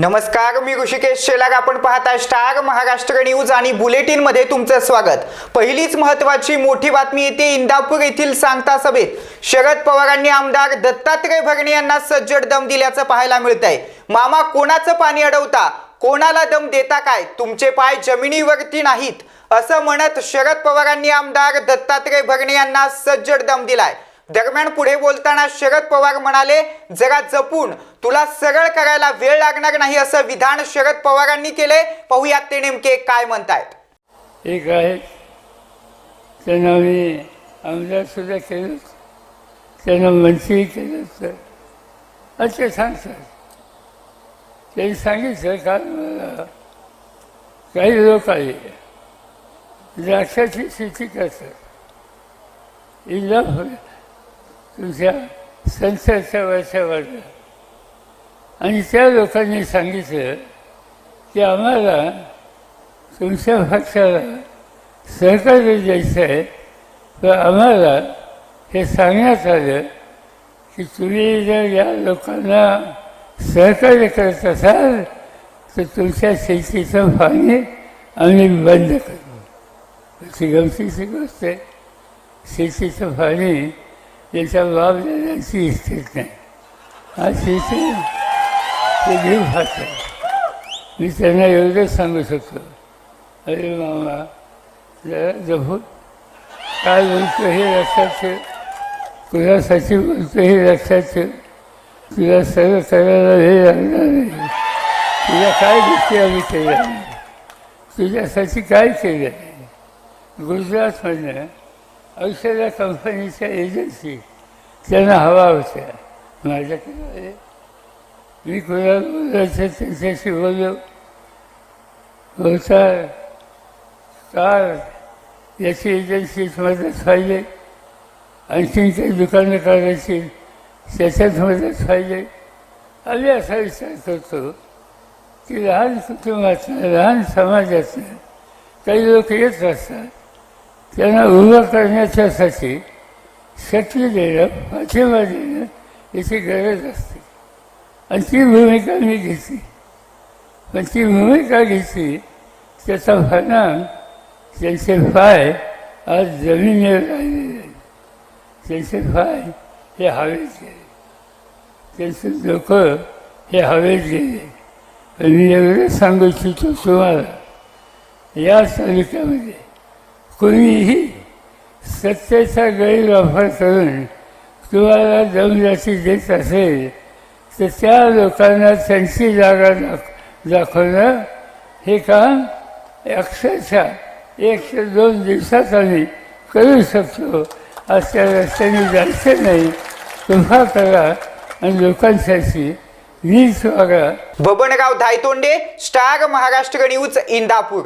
नमस्कार मी ऋषिकेश शेलाग आपण पाहता स्टार महाराष्ट्र न्यूज आणि बुलेटिनमध्ये तुमचं स्वागत. पहिलीच महत्वाची मोठी बातमी येते इंदापूर येथील सांगता सभेत. शरद पवारांनी आमदार दत्तात्रय भरणे यांना सज्जड दम दिल्याचं पाहायला मिळतंय. मामा कोणाचं पाणी अडवता? कोणाला दम देता काय? तुमचे पाय जमिनीवरती नाहीत. असं म्हणत शरद पवारांनी आमदार दत्तात्रय भरणे यांना सज्जड दम दिलाय. दरम्यान पुढे बोलताना शरद पवार म्हणाले जरा जपून तुला सरळ करायला वेळ लागणार नाही असं विधान शरद पवारांनी केले पाहूयात ते नेमके काय म्हणतायत. एक आहे. त्यांना मी आमदार सुद्धा केलं. त्यांना मंत्री केलं सर. अच्छा सर. त्यांनी सांगितलं काल मला काही लोक आले द्राक्षाची शेती करतात. इला तुमच्या संसदच्या वर्षावर आणि त्या लोकांनी सांगितलं की आम्हाला तुमच्या पक्षाला सहकार्य द्यायचं आहे. तर आम्हाला हे सांगण्यात आलं की तुम्ही जर या लोकांना सहकार्य करत असाल तर तुमच्या शेतीचं पाणी आम्ही बंद करू. अशी गमतीची गोष्ट आहे. शेतीचं पाणी याचा बाब देण्याची इच्छित नाही हा। शेती ते जीव खात मी त्यांना एवढंच सांगू शकतो अरे मामा जरा जपून काय बोलतो हे लक्षात ठेव तुझ्यासाठी बोलतो हे लक्षात ठेव तुला सगळं करायला हे लागणार नाही तुझ्या काय गोष्टी आम्ही केल्या तुझ्यासाठी काय केलं नाही गुजरातमधनं औषध कंपनीच्या एजन्सी त्यांना हवा होत्या माझ्याकडे मी कोणाला बोलायचं त्यांच्याशी बोललो होता कार याची एजन्सीत मदत व्हायले आणखीन काही दुकानं काढायची त्याच्यात मदत व्हायले आम्ही असा विचार करतो की लहान कुटुंबातनं लहान समाजातनं काही लोक येत असतात त्यांना उभं करण्याच्यासाठी शक्ती देणं पाठिंबा देणं याची गरज असते. आणि ती भूमिका मी घेतली पण ती भूमिका घेतली त्याचा परिणाम त्यांचे पाय आज जमिनीवर राहिलेले आहेत त्यांचे पाय हे हवेत गेले. त्यांचे लोक हे हवेत गेले. पण मी एवढं सांगू इच्छितो तुम्हाला या तालुक्यामध्ये कोणीही सत्तेचा गैरवापर करून तुम्हाला दमजाती देत असेल तर त्या लोकांना त्यांची जागा दाख दाखवणं हे काम अक्षरशः एक ते दोन दिवसात आम्ही करू शकतो अशा त्या रस्त्याने जायचं नाही. तुम्हा करा आणि लोकांसाठी वीज वागा बबनगाव धायतोंडे स्टार महाराष्ट्र न्यूज इंदापूर.